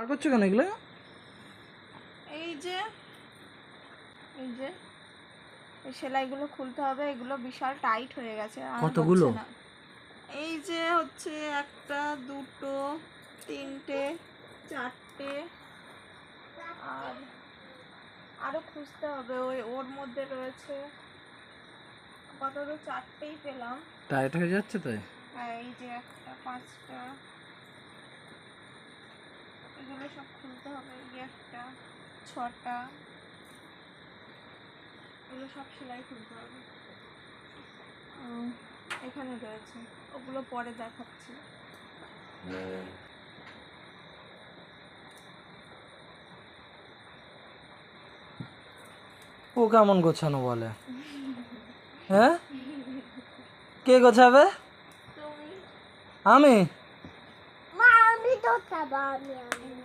আর করছ কেন এগুলো এই যে এই যে এই সেলাইগুলো খুলতে হবে এগুলো বিশাল টাইট হয়ে গেছে আর কতগুলো? হচ্ছে না। এই যে হচ্ছে একটা দুটো তিনটে চারটে আর আরও খুঁজতে হবে ওই ওর মধ্যে রয়েছে আপাতত চারটেই পেলাম টাইট হয়ে যাচ্ছে তাই হ্যাঁ এই যে একটা পাঁচটা সব খুলতে হবে এই একটা ছটা এগুলো সব সেলাই খুলতে হবে। এখানে রয়েছে। ওগুলো পরে দেখাচ্ছি। ও কেমন গোছানো বলে? হ্যাঁ? কে গোছাবে? তুমি। আমি? মা আমি তো খাব আমি আমি।